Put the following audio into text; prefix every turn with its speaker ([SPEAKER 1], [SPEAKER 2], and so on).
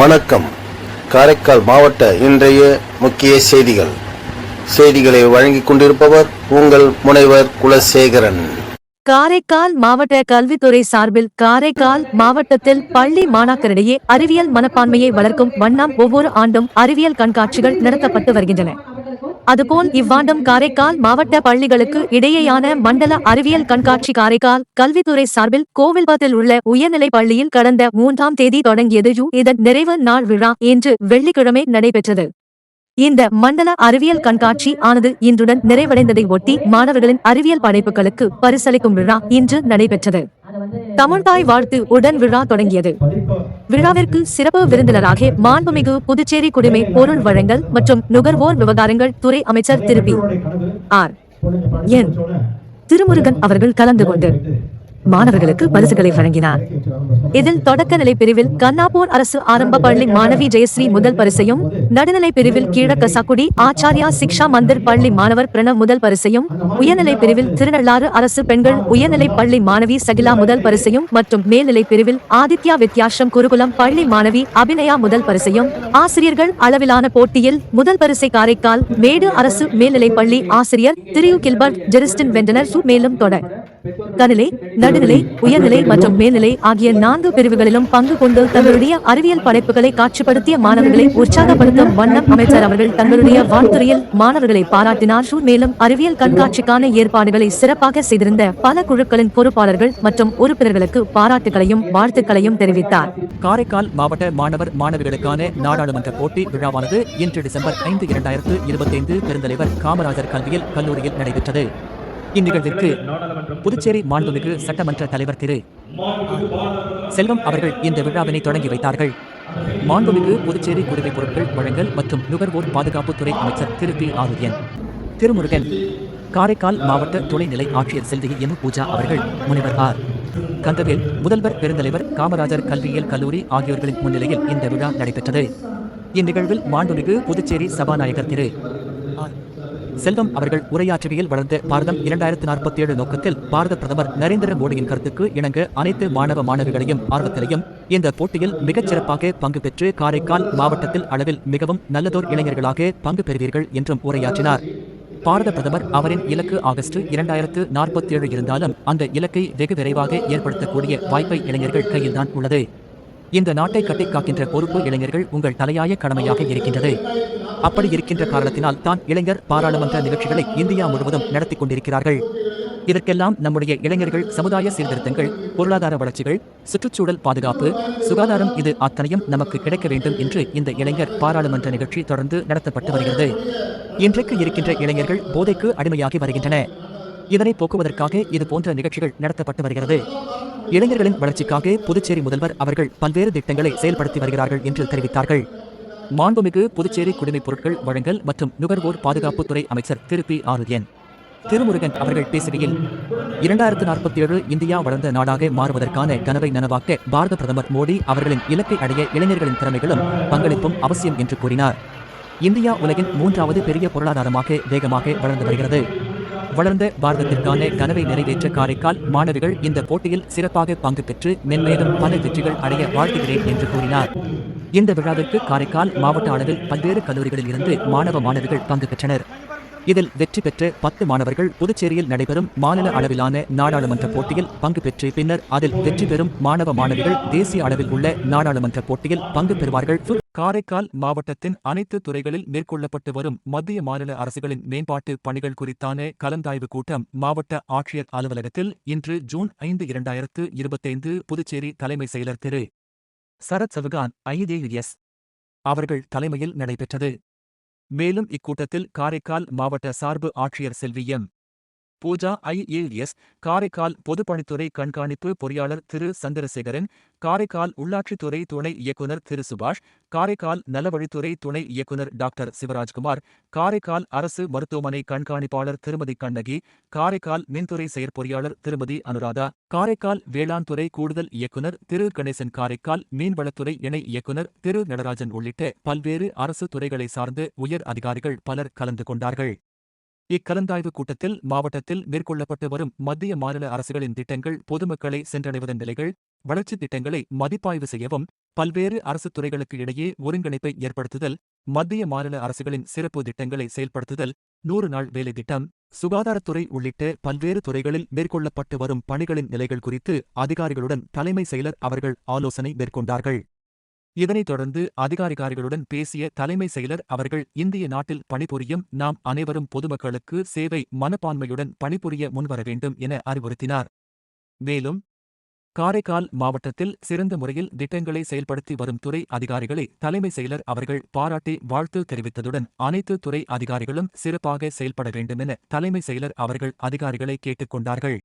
[SPEAKER 1] வணக்கம். காரைக்கால் மாவட்ட இன்றைய முக்கிய செய்திகள். செய்திகளை வழங்கிக் கொண்டிருப்பவர் உங்கள் முனைவர் குலசேகரன்.
[SPEAKER 2] காரைக்கால் மாவட்ட கல்வித்துறை சார்பில் காரைக்கால் மாவட்டத்தில் பள்ளி மாணாக்கரிடையே அறிவியல் மனப்பான்மையை வளர்க்கும் வண்ணம் ஒவ்வொரு ஆண்டும் அறிவியல் கண்காட்சிகள் நடத்தப்பட்டு வருகின்றன. அதுபோல் இவ்வாண்டும் காரைக்கால் மாவட்ட பள்ளிகளுக்கு இடையேயான மண்டல அறிவியல் கண்காட்சி காரைக்கால் கல்வித்துறை சார்பில் கோவில்பத்தில் உள்ள உயர்நிலைப் பள்ளியில் கடந்த மூன்றாம் தேதி தொடங்கியது இதன் நிறைவு நாள் விழா இன்று வெள்ளிக்கிழமை நடைபெற்றது. இந்த மண்டல அறிவியல் கண்காட்சி ஆனது இன்றுடன் நிறைவடைந்ததை ஒட்டி மாணவர்களின் அறிவியல் படைப்புகளுக்கு பரிசளிக்கும் விழா இன்று நடைபெற்றது. தமிழ்தாய் வாழ்த்து உடன் விழா தொடங்கியது. விழாவிற்கு சிறப்பு விருந்தினராக மாண்புமிகு புதுச்சேரி குடிமை பொருள் வழங்கல் மற்றும் நுகர்வோர் விவகாரங்கள் துறை அமைச்சர் திருப்பி ஆர். என். திருமுருகன் அவர்கள் கலந்து கொண்டு மாணவர்களுக்கு பரிசுகளை வழங்கினார். இதில் தொடக்க நிலை பிரிவில் கண்ணாப்பூர் அரசு ஆரம்ப பள்ளி மாணவி ஜெயஸ்ரீ முதல் பரிசையும் நடுநிலை பிரிவில் கீழக்க சக்குடி ஆச்சாரியா சிக்ஷா மந்திர் பள்ளி மாணவர் பிரணவ் முதல் பரிசையும் உயர்நிலை பிரிவில் திருநள்ளாறு அரசு பெண்கள் உயர்நிலை பள்ளி மாணவி சகிலா முதல் பரிசையும் மற்றும் மேல்நிலை பிரிவில் ஆதித்யா வித்யாசம் குருகுலம் பள்ளி மாணவி அபிநயா முதல் பரிசையும் ஆசிரியர்கள் அளவிலான போட்டியில் முதல் பரிசை காரைக்கால் மேடு அரசு மேல்நிலைப் பள்ளி ஆசிரியர் திரு கில்பர்ட் ஜெரிஸ்டின் வெண்டனர் சு மேலும் தொடர். கனிலை நடுநிலை உயர்நிலை மற்றும் மேல்நிலை ஆகிய நான்கு பிரிவுகளிலும் பங்கு கொண்டு தங்களுடைய அறிவியல் படைப்புகளை காட்சிப்படுத்திய மாணவர்களை உற்சாகப்படுத்தும் வண்ணம் அமைச்சர் அவர்கள் தங்களுடைய வாழ்த்துறையில் மாணவர்களை பாராட்டினார். மேலும் அறிவியல் கண்காட்சிக்கான ஏற்பாடுகளை சிறப்பாக செய்திருந்த பல குழுக்களின் பொறுப்பாளர்கள் மற்றும் உறுப்பினர்களுக்கு பாராட்டுகளையும் வாழ்த்துக்களையும் தெரிவித்தார்.
[SPEAKER 3] காரைக்கால் மாவட்ட மாணவர் மாணவிகளுக்கான நாடாளுமன்ற போட்டி விழாவானது இன்று டிசம்பர் ஐந்து இரண்டாயிரத்து இருபத்தைந்து பெருந்தலைவர் காமராஜர் கல்வியில் கல்லூரியில் நடைபெற்றது. இந்நிகழ்விற்கு புதுச்சேரி மாண்புமிகு சட்டமன்ற தலைவர் திரு. செல்வம் அவர்கள் இந்த விழாவினை தொடங்கி வைத்தார்கள். மாண்புமிகு புதுச்சேரி குடிமைப் பொருட்கள் வழங்கல் மற்றும் நுகர்வோர் பாதுகாப்புத்துறை அமைச்சர் திரு. பி. ஆரோக்கியன் திருமுருகன் காரைக்கால் மாவட்ட துணைநிலை ஆட்சியர் செல்வி எம். பூஜா அவர்கள் முனைவர் ஆர். கந்தவேல் முதல்வர் பெருந்தலைவர் காமராஜர் கல்வியியல் கல்லூரி ஆகியோர்களின் முன்னிலையில் இந்த விழா நடைபெற்றது. இந்நிகழ்வில் மாண்புமிகு புதுச்சேரி சபாநாயகர் திரு. செல்வம் அவர்கள் உரையாற்றுகையில் வளர்ந்த பாரதம் இரண்டாயிரத்து நாற்பத்தி ஏழு நோக்கத்தில் பாரத பிரதமர் நரேந்திர மோடியின் கருத்துக்கு இணங்க அனைத்து மாணவ மாணவிகளையும் ஆர்வத்திலையும் இந்த போட்டியில் மிகச் சிறப்பாக பங்கு பெற்று காரைக்கால் மாவட்டத்தில் அளவில் மிகவும் நல்லதோர் இளைஞர்களாக பங்கு பெறுவீர்கள் என்றும் உரையாற்றினார். பாரத பிரதமர் அவரின் இலக்கு ஆகஸ்ட் இரண்டாயிரத்து நாற்பத்தி ஏழு இருந்தாலும் அந்த இலக்கை வெகு விரைவாக ஏற்படுத்தக்கூடிய வாய்ப்பை இளைஞர்கள் கையில்தான் உள்ளது. இந்த நாட்டை கட்டி காக்கின்ற பொறுப்பு இளைஞர்கள் உங்கள் தலையாய கடமையாக இருக்கின்றது. அப்படி இருக்கின்ற காரணத்தினால் தான் இளைஞர் பாராளுமன்ற நிகழ்ச்சிகளை இந்தியா முழுவதும் நடத்தி கொண்டிருக்கிறார்கள். இதற்கெல்லாம் நம்முடைய இளைஞர்கள் சமுதாய சீர்திருத்தங்கள் பொருளாதார வளர்ச்சிகள் சுற்றுச்சூழல் பாதுகாப்பு சுகாதாரம் இது அத்தனையும் நமக்கு கிடைக்க வேண்டும் என்று இந்த இளைஞர் பாராளுமன்ற நிகழ்ச்சி தொடர்ந்து நடத்தப்பட்டு வருகிறது. இன்றைக்கு இருக்கின்ற இளைஞர்கள் போதைக்கு அடிமையாகி வருகின்றன. இதனை போக்குவதற்காக இது போன்ற நிகழ்ச்சிகள் நடத்தப்பட்டு வருகிறது. இளைஞர்களின் வளர்ச்சிக்காக புதுச்சேரி முதல்வர் அவர்கள் பல்வேறு திட்டங்களை செயல்படுத்தி வருகிறார்கள் என்று தெரிவித்தார்கள். மாண்புமிகு புதுச்சேரி குடிமைப் பொருட்கள் வழங்கல் மற்றும் நுகர்வோர் பாதுகாப்புத்துறை அமைச்சர் திரு பி ஆர்யன் திருமுருகன் அவர்கள் பேசுகையில் இரண்டாயிரத்து நாற்பத்தி ஏழு இந்தியா வளர்ந்த நாடாக மாறுவதற்கான கனவை நனவாக்க பாரத பிரதமர் மோடி அவர்களின் இலக்கை அடைய இளைஞர்களின் திறமைகளும் பங்களிப்பும் அவசியம் என்று கூறினார். இந்தியா உலகின் மூன்றாவது பெரிய பொருளாதாரமாக வேகமாக வளர்ந்து வருகிறது. வளர்ந்த பாரதத்திற்கான கனவை நிறைவேற்ற காரைக்கால் மாணவிகள் இந்த போட்டியில் சிறப்பாக பங்கு பெற்று மென்மேலும் பல வெற்றிகள் அடைய வாழ்த்துகிறேன் என்று கூறினார். இந்த விழாவிற்கு காரைக்கால் மாவட்ட அளவில் பல்வேறு கல்லூரிகளில் இருந்து மாணவ மாணவிகள் பங்கு பெற்றனர். இதில் வெற்றி பெற்ற பத்து மாணவர்கள் புதுச்சேரியில் நடைபெறும் மாநில அளவிலான நாடாளுமன்ற போட்டியில் பங்கு பெற்று பின்னர் அதில் வெற்றி பெறும் மாணவ மாணவிகள் தேசிய அளவில் உள்ள நாடாளுமன்ற போட்டியில் பங்கு பெறுவார்கள். காரைக்கால் மாவட்டத்தின் அனைத்து துறைகளில் மேற்கொள்ளப்பட்டு வரும் மத்திய மாநில அரசுகளின் மேம்பாட்டு பணிகள் குறித்தான கலந்தாய்வு கூட்டம் மாவட்ட ஆட்சியர் அலுவலகத்தில் இன்று ஜூன் ஐந்து இரண்டாயிரத்து இருபத்தைந்து புதுச்சேரி தலைமை செயலர் திரு. சரத் சவுகான் ஐஏஎஸ் அவர்கள் தலைமையில் நடைபெற்றது. மேலும் இக்கூட்டத்தில் காரைக்கால் மாவட்ட சார்பு ஆட்சியர் செல்வி எம். பூஜா ஐஏஎஸ் காரைக்கால் பொதுப்பணித்துறை கண்காணிப்பு பொறியாளர் திரு. சந்திரசேகரன் காரைக்கால் உள்ளாட்சித்துறை துணை இயக்குனர் திரு. சுபாஷ் காரைக்கால் நலவழித்துறை துணை இயக்குனர் டாக்டர் சிவராஜ்குமார் காரைக்கால் அரசு மருத்துவமனை கண்காணிப்பாளர் திருமதி கண்ணகி காரைக்கால் மின்துறை செயற்பொறியாளர் திருமதி அனுராதா காரைக்கால் வேளாண் துறை கூடுதல் இயக்குனர் திரு. கணேசன் காரைக்கால் மீன்வளத்துறை இணை இயக்குனர் திரு. நடராஜன் உள்ளிட்ட பல்வேறு அரசு துறைகளை சார்ந்து உயர் அதிகாரிகள் பலர் கலந்து கொண்டார்கள். இக்கலந்தாய்வு கூட்டத்தில் மாவட்டத்தில் மேற்கொள்ளப்பட்டு வரும் மத்திய மாநில அரசுகளின் திட்டங்கள் பொதுமக்களை சென்றடைவதன் நிலைகள் வளர்ச்சித் திட்டங்களை மதிப்பாய்வு செய்யவும் பல்வேறு அரசுத் துறைகளுக்கு இடையே ஒருங்கிணைப்பை ஏற்படுத்துதல் மத்திய மாநில அரசுகளின் சிறப்பு திட்டங்களை செயல்படுத்துதல் நூறு நாள் வேலை திட்டம் சுகாதாரத்துறை உள்ளிட்ட பல்வேறு துறைகளில் மேற்கொள்ளப்பட்டு வரும் பணிகளின் நிலைகள் குறித்து அதிகாரிகளுடன் தலைமை செயலர் அவர்கள் ஆலோசனை மேற்கொண்டார்கள். இதனைத் தொடர்ந்து அதிகாரிகாரிகளுடன் பேசிய தலைமை செயலர் அவர்கள் இந்திய நாட்டில் பணிபுரியும் நாம் அனைவரும் பொதுமக்களுக்கு சேவை மனப்பான்மையுடன் பணிபுரிய முன்வர வேண்டும் என அறிவுறுத்தினார். மேலும் காரைக்கால் மாவட்டத்தில் சிறந்த முறையில் திட்டங்களை செயல்படுத்தி வரும் துறை அதிகாரிகளை தலைமை செயலர் அவர்கள் பாராட்டி வாழ்த்து தெரிவித்ததுடன் அனைத்து துறை அதிகாரிகளும் சிறப்பாக செயல்பட வேண்டுமென தலைமை செயலர் அவர்கள் அதிகாரிகளை கேட்டுக்கொண்டார்கள்